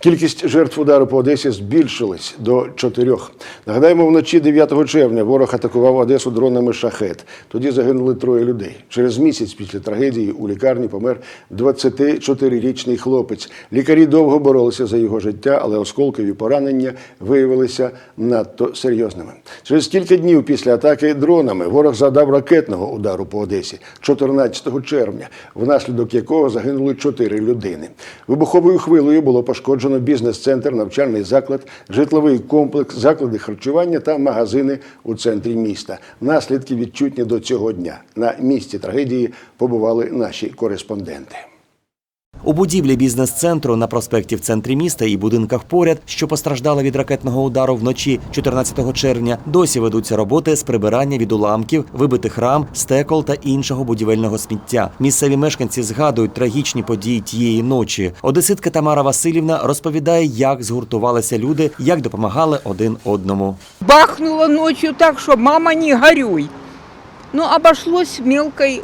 Кількість жертв удару по Одесі збільшилась до чотирьох. Нагадаємо, вночі 9 червня ворог атакував Одесу дронами шахет. Тоді загинули троє людей. Через місяць після трагедії у лікарні помер 24-річний хлопець. Лікарі довго боролися за його життя, але осколкові поранення виявилися надто серйозними. Через кілька днів після атаки дронами ворог завдав ракетного удару по Одесі 14 червня, внаслідок якого загинули чотири людини. Вибуховою хвилею було пошкоджено бізнес-центр, навчальний заклад, житловий комплекс, заклади харчування та магазини у центрі міста. Наслідки відчутні до цього дня. На місці трагедії побували наші кореспонденти. У будівлі бізнес-центру на проспекті в центрі міста і будинках поряд, що постраждали від ракетного удару вночі 14 червня, досі ведуться роботи з прибирання від уламків, вибитих рам, стекол та іншого будівельного сміття. Місцеві мешканці згадують трагічні події тієї ночі. Одеситка Тамара Васильівна розповідає, як згуртувалися люди, як допомагали один одному. Бахнуло ночью так, что мама не горюй. Но обошлось мелкой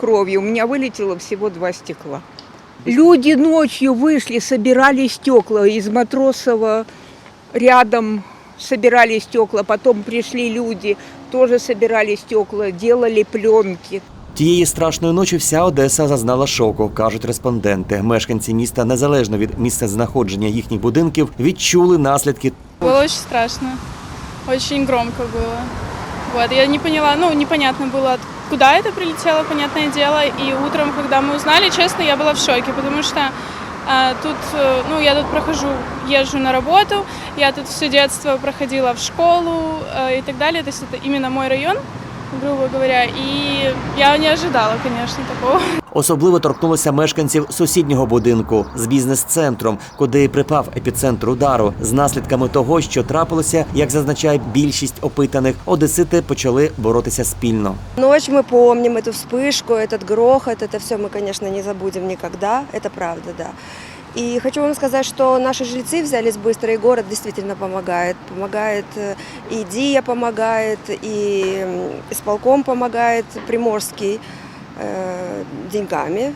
кровью. У меня вылетело всего два стекла. Люди ночью вышли, собирали стекла из Матросова рядом собирали стекла, потом пришли люди, тоже собирали стекла, делали пленки. Тієї страшної ночі вся Одеса зазнала шоку, кажуть респонденти. Мешканці міста, незалежно від місця знаходження їхніх будинків, відчули наслідки Было очень страшно. Очень громко было. Вот, я не поняла, ну, непонятно было, куда это прилетело, понятное дело. И утром, когда мы узнали, честно, я была в шоке, потому что а, тут, э, ну, я тут прохожу, езжу на работу, я тут все детство проходила в школу э, и так далее. То есть это именно мой район, грубо говоря. И я не ожидала, конечно, такого. Особливо торкнулося мешканців сусіднього будинку з бізнес-центром, куди припав епіцентр удару. З наслідками того, що трапилося, як зазначає більшість опитаних, одесити почали боротися спільно. Ночь мы помним, эту вспышку, этот грохот, это все мы, конечно, не забудем никогда, это правда, да. И хочу вам сказать, что наши жильцы взялись быстро, и город действительно помогает. Помогает э, и ДИА помогает, и м, исполком помогает, Приморский э, деньгами.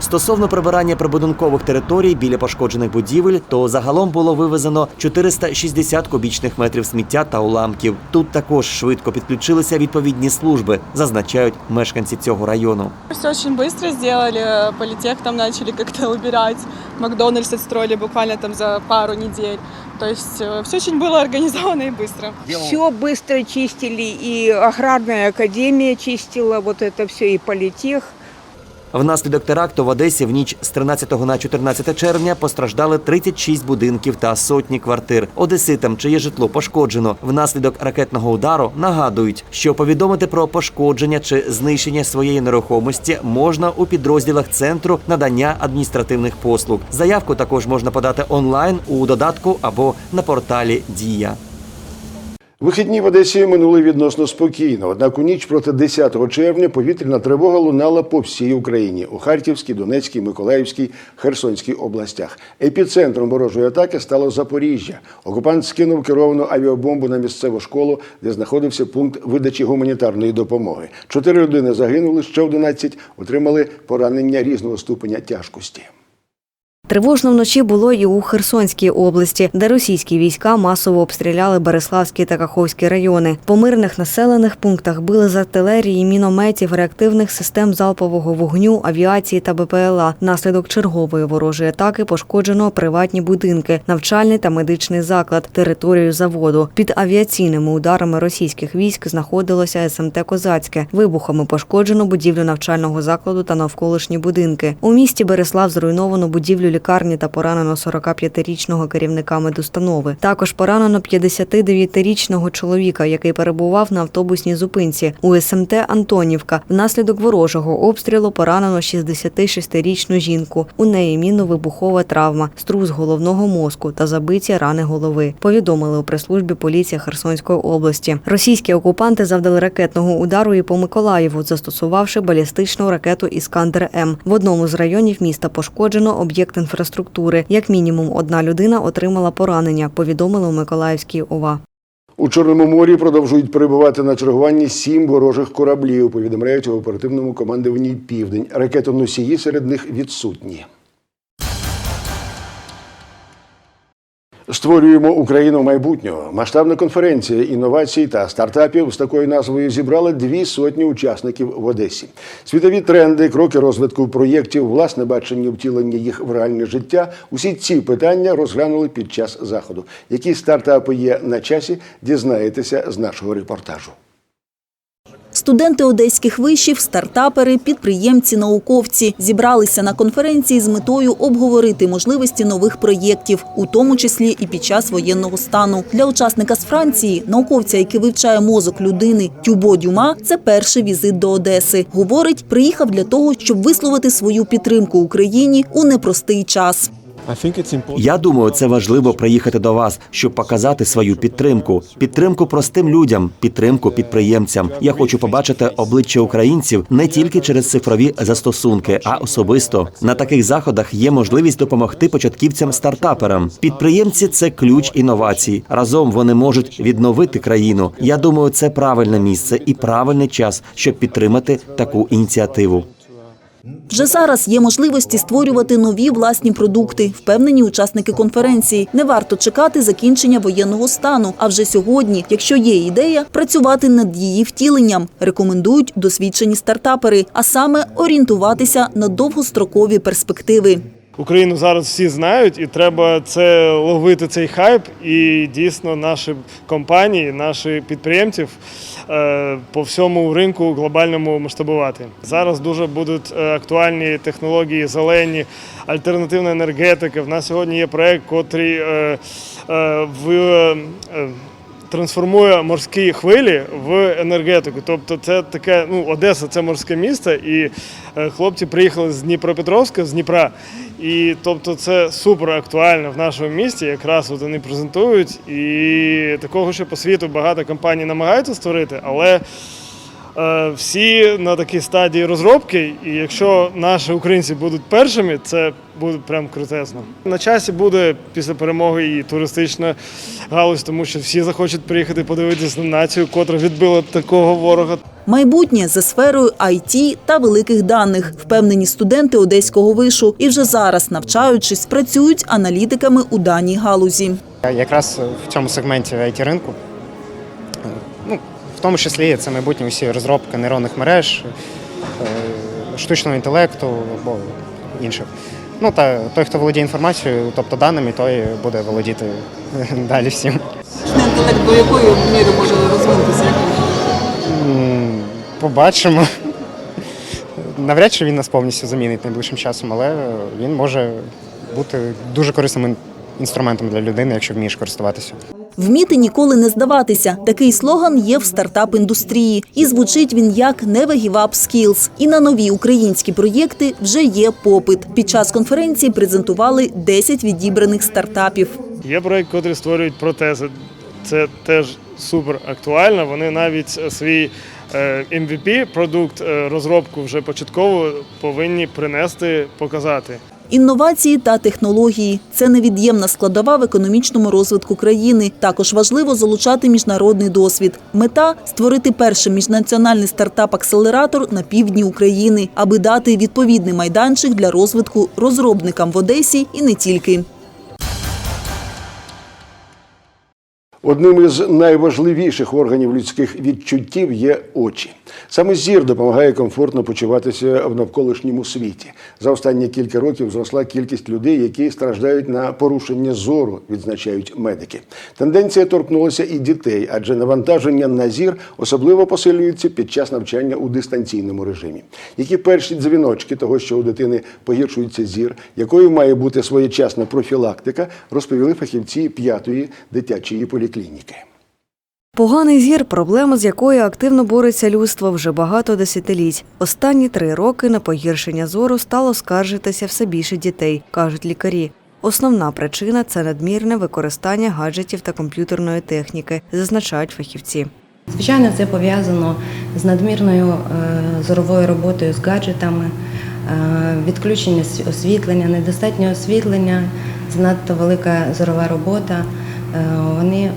Стосовно прибирання прибудинкових територій біля пошкоджених будівель, то загалом було вивезено 460 кубічних метрів сміття та уламків. Тут також швидко підключилися відповідні служби, зазначають мешканці цього району. Все очень быстро сделали, политех там начали как-то убирать, Макдональдс отстроили буквально там за пару недель. То есть все очень было организовано и быстро. Все быстро чистили, и аграрная академия чистила вот это все, и политех. Внаслідок теракту в Одесі в ніч з 13 на 14 червня постраждали 36 будинків та сотні квартир. Одеситам, чиє житло пошкоджено внаслідок ракетного удару, нагадують, що повідомити про пошкодження чи знищення своєї нерухомості можна у підрозділах центру надання адміністративних послуг. Заявку також можна подати онлайн у додатку або на порталі Дія. Вихідні в Одесі минули відносно спокійно. Однак у ніч проти 10 червня повітряна тривога лунала по всій Україні у Харківській, Донецькій, Миколаївській, Херсонській областях. Епіцентром ворожої атаки стало Запоріжжя. Окупант скинув керовану авіабомбу на місцеву школу, де знаходився пункт видачі гуманітарної допомоги. Чотири людини загинули, ще 11 отримали поранення різного ступеня тяжкості. Тривожно вночі було і у Херсонській області, де російські війська масово обстріляли Береславський та Каховський райони. По мирних населених пунктах били з артилерії, мінометів, реактивних систем залпового вогню, авіації та БПЛА. Внаслідок чергової ворожої атаки пошкоджено приватні будинки, навчальний та медичний заклад, територію заводу. Під авіаційними ударами російських військ знаходилося СМТ Козацьке. Вибухами пошкоджено будівлю навчального закладу та навколишні будинки. У місті Береслав зруйновано будівлю лікарні та поранено 45-річного керівника медустанови. Також поранено 59-річного чоловіка, який перебував на автобусній зупинці у СМТ Антонівка. Внаслідок ворожого обстрілу поранено 66-річну жінку. У неї мінно-вибухова травма, струс головного мозку та забиті рани голови. Повідомили у прес-службі поліції Херсонської області. Російські окупанти завдали ракетного удару і по Миколаєву, застосувавши балістичну ракету Іскандер М. В одному з районів міста пошкоджено об'єкт інфраструктури. Як мінімум, одна людина отримала поранення. Повідомили у Миколаївській ОВА. У Чорному морі продовжують перебувати на чергуванні сім ворожих кораблів, повідомляють у оперативному командуванні Південь. Ракетоносії серед них відсутні. Створюємо Україну майбутнього. Масштабна конференція інновацій та стартапів з такою назвою зібрала дві сотні учасників в Одесі. Світові тренди, кроки розвитку проєктів, власне бачення втілення їх в реальне життя. Усі ці питання розглянули під час заходу. Які стартапи є на часі, дізнаєтеся з нашого репортажу. Студенти одеських вишів, стартапери, підприємці, науковці зібралися на конференції з метою обговорити можливості нових проєктів, у тому числі і під час воєнного стану. Для учасника з Франції, науковця, який вивчає мозок людини Тюбо Дюма, це перший візит до Одеси. Говорить, приїхав для того, щоб висловити свою підтримку Україні у непростий час. Я думаю, це важливо приїхати до вас, щоб показати свою підтримку. Підтримку простим людям, підтримку підприємцям. Я хочу побачити обличчя українців не тільки через цифрові застосунки, а особисто на таких заходах є можливість допомогти початківцям стартаперам. Підприємці це ключ інновацій. Разом вони можуть відновити країну. Я думаю, це правильне місце і правильний час, щоб підтримати таку ініціативу. Вже зараз є можливості створювати нові власні продукти, впевнені учасники конференції. Не варто чекати закінчення воєнного стану. А вже сьогодні, якщо є ідея, працювати над її втіленням. Рекомендують досвідчені стартапери, а саме орієнтуватися на довгострокові перспективи. Україну зараз всі знають, і треба це ловити цей хайп. І дійсно наші компанії, наші підприємців е, по всьому ринку глобальному масштабувати. Зараз дуже будуть е, актуальні технології, зелені, альтернативна енергетика. В нас сьогодні є проект, котрий е, в. Трансформує морські хвилі в енергетику. Тобто, це таке, ну, Одеса це морське місто, і хлопці приїхали з Дніпропетровська, з Дніпра. І тобто це супер актуально в нашому місті. Якраз вони презентують. І такого ще по світу багато компаній намагаються створити, але е, всі на такій стадії розробки. І якщо наші українці будуть першими, це буде прям крутезно. На часі буде після перемоги і туристична галузь, тому що всі захочуть приїхати подивитися на націю, котра відбила такого ворога. Майбутнє за сферою IT та великих даних, впевнені студенти одеського вишу, і вже зараз, навчаючись, працюють аналітиками у даній галузі. Якраз в цьому сегменті it ринку, ну, в тому числі це майбутнє усі розробки нейронних мереж, е, штучного інтелекту або інших. Ну та той, хто володіє інформацією, тобто даними, той буде володіти далі всім. Інтелект до якої міри може розвинутися? Побачимо. Навряд чи він нас повністю замінить найближчим часом, але він може бути дуже корисним інструментом для людини, якщо вмієш користуватися. Вміти ніколи не здаватися. Такий слоган є в стартап-індустрії. І звучить він як «Never give up skills». І на нові українські проєкти вже є попит. Під час конференції презентували 10 відібраних стартапів. Є проект, котрий створюють протези. Це теж супер актуально. Вони навіть свій MVP, продукт, е, розробку вже початково повинні принести, показати. Інновації та технології це невід'ємна складова в економічному розвитку країни. Також важливо залучати міжнародний досвід. Мета створити перший міжнаціональний стартап-акселератор на півдні України, аби дати відповідний майданчик для розвитку розробникам в Одесі і не тільки. Одним із найважливіших органів людських відчуттів є очі. Саме зір допомагає комфортно почуватися в навколишньому світі. За останні кілька років зросла кількість людей, які страждають на порушення зору, відзначають медики. Тенденція торкнулася і дітей, адже навантаження на зір особливо посилюється під час навчання у дистанційному режимі. Які перші дзвіночки того, що у дитини погіршується зір, якою має бути своєчасна профілактика, розповіли фахівці п'ятої дитячої поліклініки. Поганий зір проблема, з якою активно бореться людство вже багато десятиліть. Останні три роки на погіршення зору стало скаржитися все більше дітей, кажуть лікарі. Основна причина це надмірне використання гаджетів та комп'ютерної техніки, зазначають фахівці. Звичайно, це пов'язано з надмірною е, зоровою роботою з гаджетами, е, відключення освітлення, недостатнє освітлення, занадто велика зорова робота. Е, Вони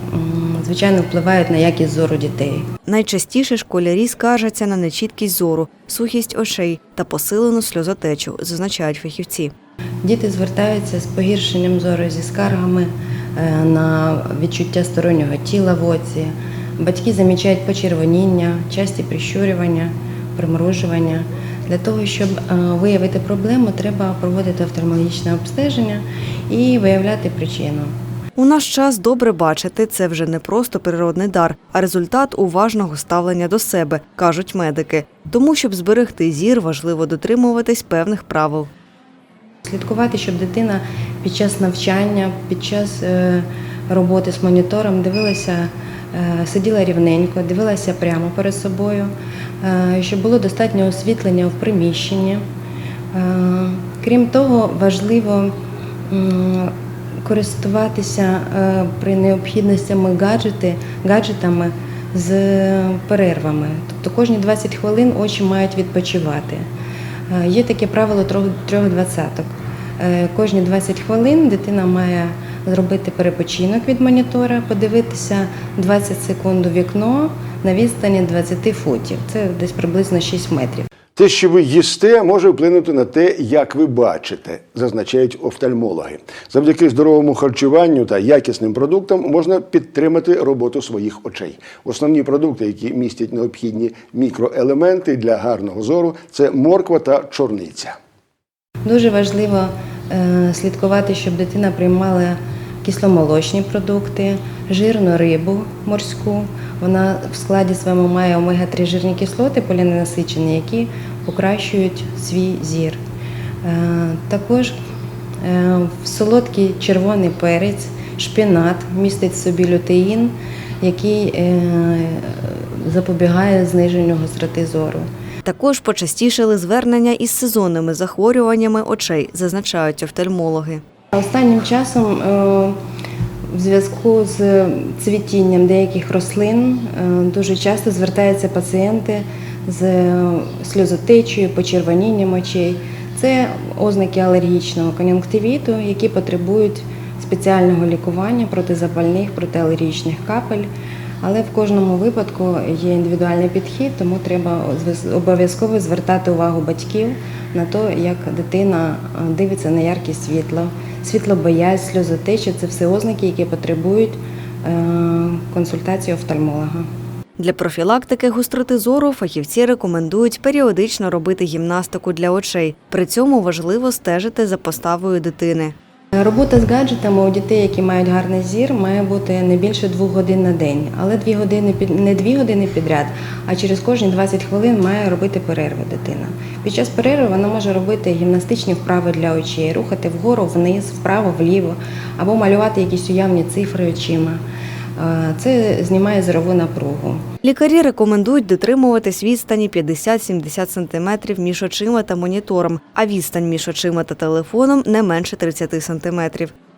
звичайно, впливають на якість зору дітей. Найчастіше школярі скаржаться на нечіткість зору, сухість очей та посилену сльозотечу, зазначають фахівці. Діти звертаються з погіршенням зору зі скаргами е, на відчуття стороннього тіла в оці. Батьки замічають почервоніння, часті прищурювання, примружування. Для того, щоб е, виявити проблему, треба проводити офтальмологічне обстеження і виявляти причину. У наш час добре бачити це вже не просто природний дар, а результат уважного ставлення до себе, кажуть медики. Тому, щоб зберегти зір, важливо дотримуватись певних правил. Слідкувати, щоб дитина під час навчання, під час е, роботи з монітором дивилася, е, сиділа рівненько, дивилася прямо перед собою, е, щоб було достатньо освітлення в приміщенні. Крім того, важливо користуватися е, при необхідностями гаджети, гаджетами з перервами. Тобто кожні 20 хвилин очі мають відпочивати. Е, Є таке правило трьох, двадцяток. Е, Кожні 20 хвилин дитина має зробити перепочинок від монітора, подивитися 20 секунд у вікно на відстані 20 футів. Це десь приблизно 6 метрів. Те, що ви їсте, може вплинути на те, як ви бачите, зазначають офтальмологи. Завдяки здоровому харчуванню та якісним продуктам можна підтримати роботу своїх очей. Основні продукти, які містять необхідні мікроелементи для гарного зору, це морква та чорниця. Дуже важливо е, слідкувати, щоб дитина приймала кисломолочні продукти, жирну рибу морську. Вона в складі своєму має омега-3 жирні кислоти поліненасичені, які покращують свій зір. Е, Також е, солодкий червоний перець, шпінат містить в собі лютеїн, який е, запобігає зниженню гостроти зору. Також почастішили звернення із сезонними захворюваннями очей, зазначають офтальмологи. Останнім часом в зв'язку з цвітінням деяких рослин е, дуже часто звертаються пацієнти з сльозотечею, почервонінням очей. Це ознаки алергічного кон'юнктивіту, які потребують спеціального лікування протизапальних, протиалергічних капель. Але в кожному випадку є індивідуальний підхід, тому треба обов'язково звертати увагу батьків на те, як дитина е, дивиться на яркість світла, світлобоязнь, сльозотеча це все ознаки, які потребують е, консультації офтальмолога. Для профілактики гостроти зору фахівці рекомендують періодично робити гімнастику для очей. При цьому важливо стежити за поставою дитини. Робота з гаджетами у дітей, які мають гарний зір, має бути не більше двох годин на день, але дві години не дві години підряд, а через кожні 20 хвилин має робити перерви дитина. Під час перерви вона може робити гімнастичні вправи для очей, рухати вгору, вниз, вправо, вліво, або малювати якісь уявні цифри очима. Е, Це знімає зорову напругу. Лікарі рекомендують дотримуватись відстані 50-70 см між очима та монітором, а відстань між очима та телефоном не менше 30 см.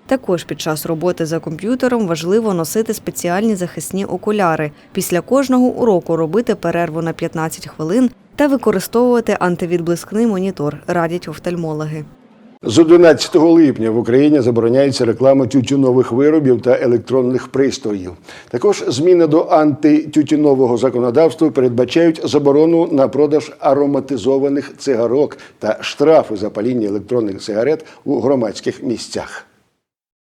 Також під час роботи за комп'ютером важливо носити спеціальні захисні окуляри. Після кожного уроку робити перерву на 15 хвилин та використовувати антивідблискний монітор, радять офтальмологи. З 11 липня в Україні забороняється реклама тютюнових виробів та електронних пристроїв. Також зміни до антитютюнового законодавства передбачають заборону на продаж ароматизованих цигарок та штрафи за паління електронних сигарет у громадських місцях.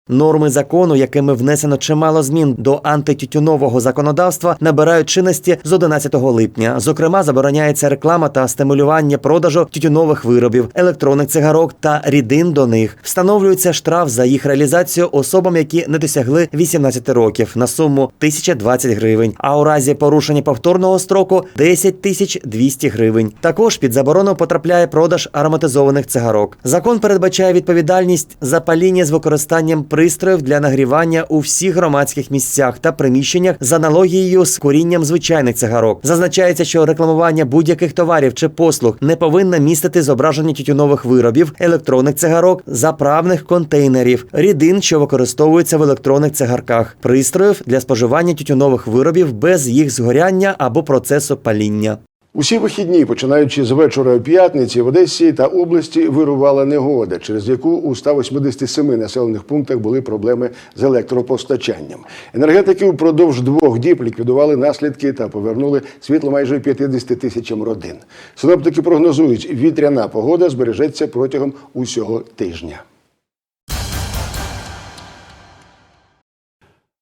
Норми закону, якими внесено чимало змін до антитютюнового законодавства, набирають чинності з 11 липня. Зокрема, забороняється реклама та стимулювання продажу тютюнових виробів, електронних цигарок та рідин до них. Встановлюється штраф за їх реалізацію особам, які не досягли 18 років на суму 1020 гривень. А у разі порушення повторного строку 10 тисяч 200 гривень. Також під заборону потрапляє продаж ароматизованих цигарок. Закон передбачає відповідальність за паління з використанням пристроїв для нагрівання у всіх громадських місцях та приміщеннях з аналогією з курінням звичайних цигарок. Зазначається, що рекламування будь-яких товарів чи послуг не повинна містити зображення тютюнових виробів, електронних цигарок, заправних контейнерів, рідин, що використовуються в електронних цигарках, пристроїв для споживання тютюнових виробів без їх згоряння або процесу паління. Усі вихідні, починаючи з вечора п'ятниці, в Одесі та області вирувала негода, через яку у 187 населених пунктах були проблеми з електропостачанням. Енергетики впродовж двох діб ліквідували наслідки та повернули світло майже 50 тисячам родин. Синоптики прогнозують, вітряна погода збережеться протягом усього тижня.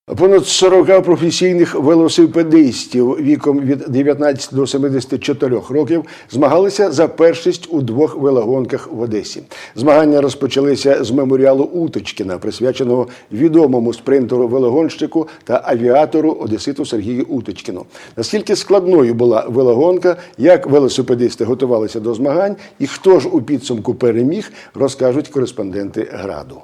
Понад 40 професійних велосипедистів віком від 19 до 74 років змагалися за першість у двох велогонках в Одесі. Змагання розпочалися з меморіалу Уточкіна, присвяченого відомому спринтеру велогонщику та авіатору Одеситу Сергію Уточкіну. Наскільки складною була велогонка, як велосипедисти готувалися до змагань і хто ж у підсумку переміг, розкажуть кореспонденти граду.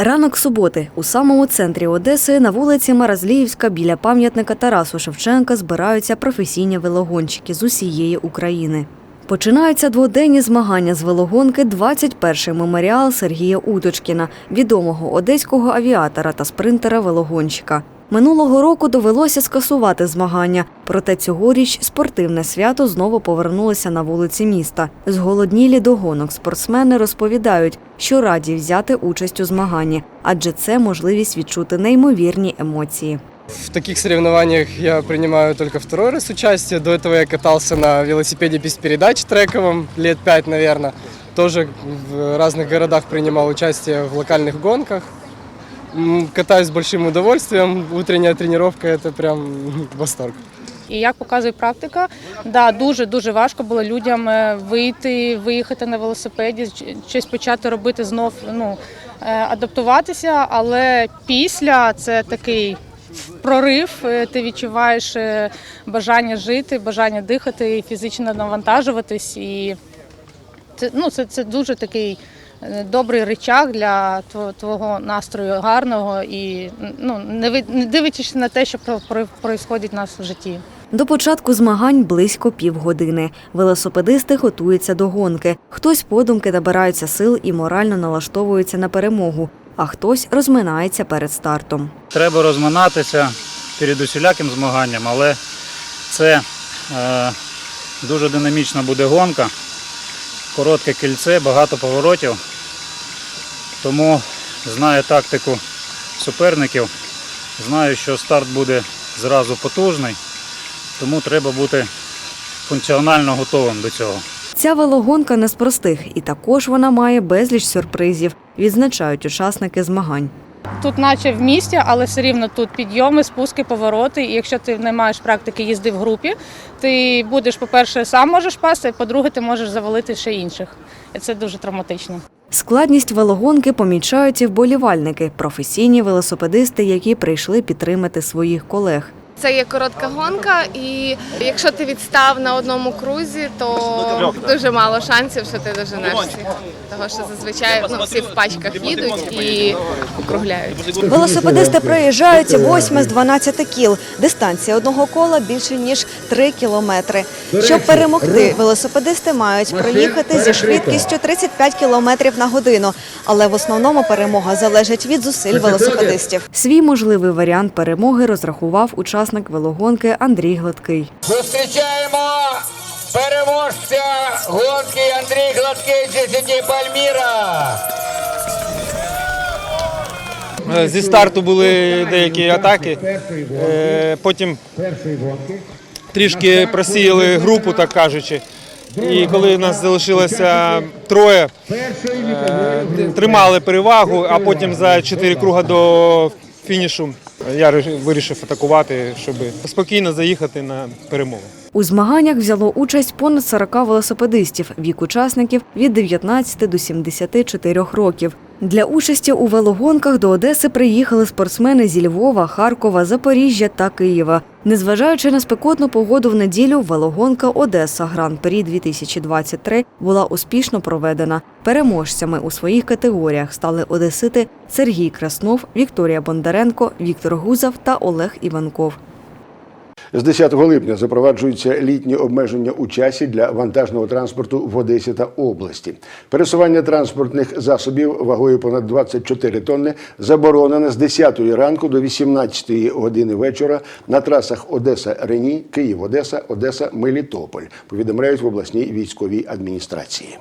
Ранок суботи у самому центрі Одеси на вулиці Маразліївська біля пам'ятника Тарасу Шевченка збираються професійні велогонщики з усієї України. Починаються дводенні змагання з велогонки 21-й меморіал Сергія Уточкіна, відомого одеського авіатора та спринтера-велогонщика. Минулого року довелося скасувати змагання, проте цьогоріч спортивне свято знову повернулося на вулиці міста. Зголоднілі до гонок спортсмени розповідають, що раді взяти участь у змаганні, адже це можливість відчути неймовірні емоції. В таких соревнованиях я принимаю только второй раз участие. До этого я катался на велосипеде без передач трековом лет пять, наверное. Тоже в разных городах принимал участие в локальных гонках. Катаюсь с большим удовольствием. Утренняя тренировка – это прям восторг. І як показує практика, да, дуже дуже важко було людям е, вийти, виїхати на велосипеді, щось почати робити знов, ну е, адаптуватися. Але після це такий прорив. е, Ти відчуваєш е, бажання жити, бажання дихати, фізично навантажуватись. І це ну це, це дуже такий. Добрий речах для тво- твого настрою гарного і ну не ви- не дивлячись на те, що происходить у нас в житті. До початку змагань близько півгодини. Велосипедисти готуються до гонки. Хтось подумки набираються сил і морально налаштовується на перемогу, а хтось розминається перед стартом. Треба розминатися перед усіляким змаганням, але це е, дуже динамічна буде гонка, коротке кільце, багато поворотів. Тому знаю тактику суперників, знаю, що старт буде зразу потужний, тому треба бути функціонально готовим до цього. Ця велогонка не з простих, і також вона має безліч сюрпризів, відзначають учасники змагань. Тут, наче в місті, але все рівно тут підйоми, спуски, повороти. І якщо ти не маєш практики їзди в групі, ти будеш, по-перше, сам можеш пасти, по-друге, ти можеш завалити ще інших. І це дуже травматично. Складність велогонки помічають і вболівальники, професійні велосипедисти, які прийшли підтримати своїх колег. Це є коротка гонка, і якщо ти відстав на одному крузі, то дуже мало шансів, що ти доженеш всіх. Того що зазвичай ну, всі в пачках їдуть і округляють. Велосипедисти проїжджають 8 з 12 кіл. Дистанція одного кола більше ніж 3 кілометри. Щоб перемогти, велосипедисти мають проїхати зі швидкістю 35 кілометрів на годину. Але в основному перемога залежить від зусиль велосипедистів. Свій можливий варіант перемоги розрахував учасник велогонки Андрій Гладкий. Зустрічаємо переможця гонки Андрій Гладкий GCT Пальміра. Е, Зі старту були деякі атаки, е, потім трішки просіяли групу, так кажучи. І коли нас залишилося троє, е, тримали перевагу, а потім за чотири круга до фінішу я вирішив атакувати, щоб спокійно заїхати на перемогу. У змаганнях взяло участь понад 40 велосипедистів, вік учасників від 19 до 74 років. Для участі у велогонках до Одеси приїхали спортсмени зі Львова, Харкова, Запоріжжя та Києва. Незважаючи на спекотну погоду в неділю, велогонка Одеса Гран-прі 2023 була успішно проведена. Переможцями у своїх категоріях стали одесити Сергій Краснов, Вікторія Бондаренко, Віктор Гузов та Олег Іванков. З 10 липня запроваджуються літні обмеження у часі для вантажного транспорту в Одесі та області. Пересування транспортних засобів вагою понад 24 тонни заборонене з 10 ранку до 18 години вечора на трасах Одеса-Рені, Київ-Одеса, Одеса-Мелітополь, повідомляють в обласній військовій адміністрації.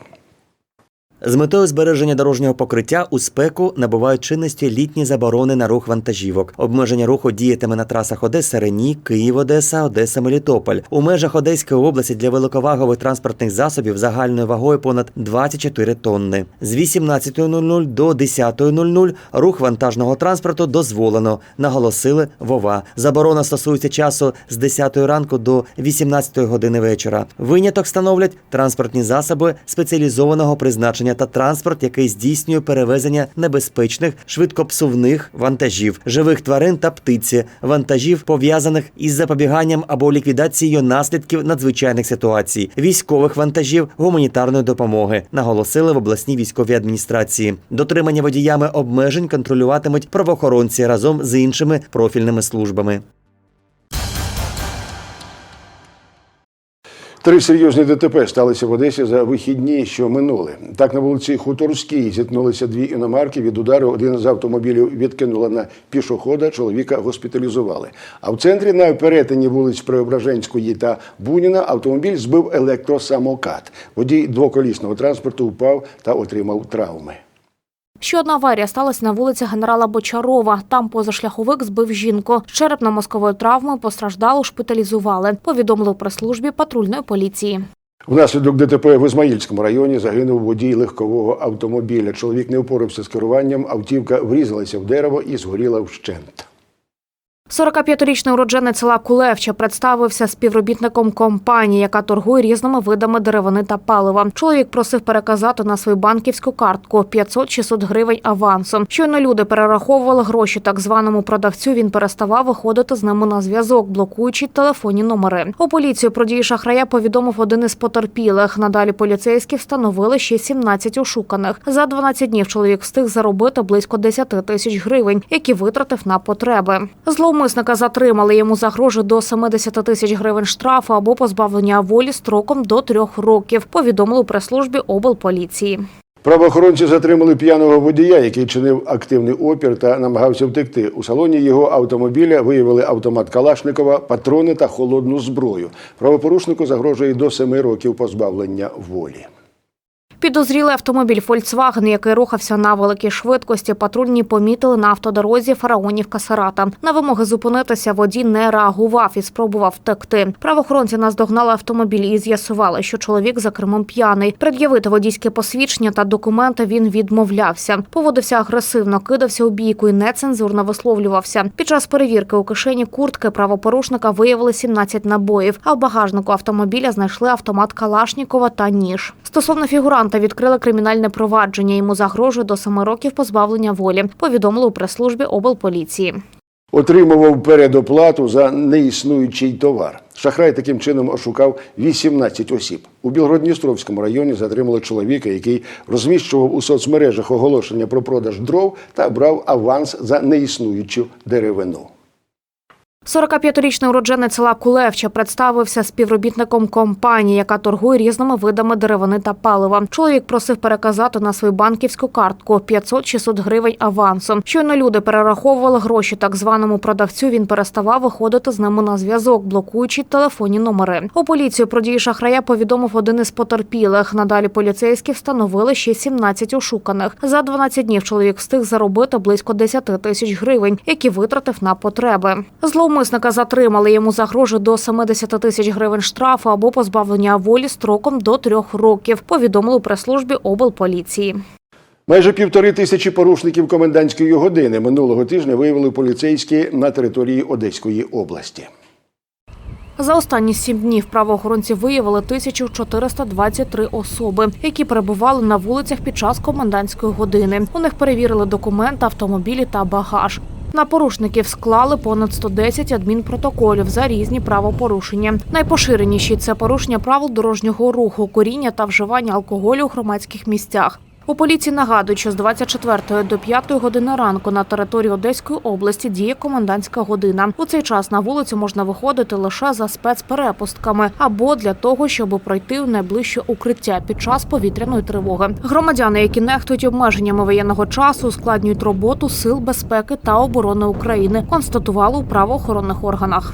З метою збереження дорожнього покриття у спеку набувають чинності літні заборони на рух вантажівок. Обмеження руху діятиме на трасах Одеса Рені, Київ, Одеса, Одеса, Мелітополь. У межах Одеської області для великовагових транспортних засобів загальною вагою понад 24 тонни. З 18.00 до 10.00 рух вантажного транспорту дозволено, наголосили Вова. Заборона стосується часу з 10 ранку до 18 години вечора. Виняток становлять транспортні засоби спеціалізованого призначення та транспорт, який здійснює перевезення небезпечних швидкопсувних вантажів, живих тварин та птиці, вантажів пов'язаних із запобіганням або ліквідацією наслідків надзвичайних ситуацій, військових вантажів гуманітарної допомоги, наголосили в обласній військовій адміністрації. Дотримання водіями обмежень контролюватимуть правоохоронці разом з іншими профільними службами. Три серйозні ДТП сталися в Одесі за вихідні, що минули. Так на вулиці Хуторській зіткнулися дві іномарки. Від удару один з автомобілів відкинула на пішохода. Чоловіка госпіталізували. А в центрі на перетині вулиць Преображенської та Буніна автомобіль збив електросамокат. Водій двоколісного транспорту впав та отримав травми. Ще одна аварія сталася на вулиці генерала Бочарова. Там позашляховик збив жінку. З черепно-мозковою травмою постраждалу шпиталізували. Повідомили у прес-службі патрульної поліції. Внаслідок ДТП в Ізмаїльському районі загинув водій легкового автомобіля. Чоловік не впорався з керуванням, автівка врізалася в дерево і згоріла вщент. 45-річний уродженець села Кулевче представився співробітником компанії, яка торгує різними видами деревини та палива. Чоловік просив переказати на свою банківську картку 500-600 гривень авансом. Щойно люди перераховували гроші так званому продавцю. Він переставав виходити з ними на зв'язок, блокуючи телефонні номери. У поліцію про дії шахрая повідомив один із потерпілих. Надалі поліцейські встановили ще 17 ошуканих. За 12 днів чоловік встиг заробити близько 10 тисяч гривень, які витратив на потреби. Зловмисника затримали. Йому загрожує до 70 тисяч гривень штрафу або позбавлення волі строком до трьох років. Повідомили у прес-службі облполіції. Правоохоронці затримали п'яного водія, який чинив активний опір та намагався втекти. У салоні його автомобіля виявили автомат Калашникова, патрони та холодну зброю. Правопорушнику загрожує до семи років позбавлення волі. Підозрілий автомобіль Volkswagen, який рухався на великій швидкості, патрульні помітили на автодорозі Фараонівка Сарата. На вимоги зупинитися водій не реагував і спробував втекти. Правоохоронці наздогнали автомобіль і з'ясували, що чоловік за кермом п'яний. Пред'явити водійське посвідчення та документи він відмовлявся. Поводився агресивно, кидався у бійку і нецензурно висловлювався. Під час перевірки у кишені куртки правопорушника виявили 17 набоїв, а в багажнику автомобіля знайшли автомат Калашнікова та ніж. Стосовно фігуранта відкрили кримінальне провадження. Йому загрожує до семи років позбавлення волі. Повідомили у прес-службі облполіції. Отримував передоплату за неіснуючий товар. Шахрай таким чином ошукав 18 осіб. У Білгородністровському районі затримали чоловіка, який розміщував у соцмережах оголошення про продаж дров та брав аванс за неіснуючу деревину. 45-річний уродженець села Кулевче представився співробітником компанії, яка торгує різними видами деревини та палива. Чоловік просив переказати на свою банківську картку 500-600 гривень авансом. Щойно люди перераховували гроші так званому продавцю. Він переставав виходити з ними на зв'язок, блокуючи телефонні номери. У поліцію про дії шахрая повідомив один із потерпілих. Надалі поліцейські встановили ще 17 ошуканих. За 12 днів чоловік встиг заробити близько 10 тисяч гривень, які витратив на потреби. Зловмисника затримали. Йому загрожує до 70 тисяч гривень штрафу або позбавлення волі строком до трьох років. Повідомили у прес-службі облполіції. Майже півтори тисячі порушників комендантської години минулого тижня виявили поліцейські на території Одеської області. За останні сім днів правоохоронці виявили 1423 особи, які перебували на вулицях під час комендантської години. У них перевірили документи, автомобілі та багаж. На порушників склали понад 110 адмінпротоколів за різні правопорушення. Найпоширеніші це порушення правил дорожнього руху, коріння та вживання алкоголю у громадських місцях. У поліції нагадують, що з 24 до 5 години ранку на території Одеської області діє комендантська година. У цей час на вулицю можна виходити лише за спецперепустками або для того, щоб пройти у найближче укриття під час повітряної тривоги. Громадяни, які нехтують обмеженнями воєнного часу, ускладнюють роботу сил безпеки та оборони України, констатували у правоохоронних органах.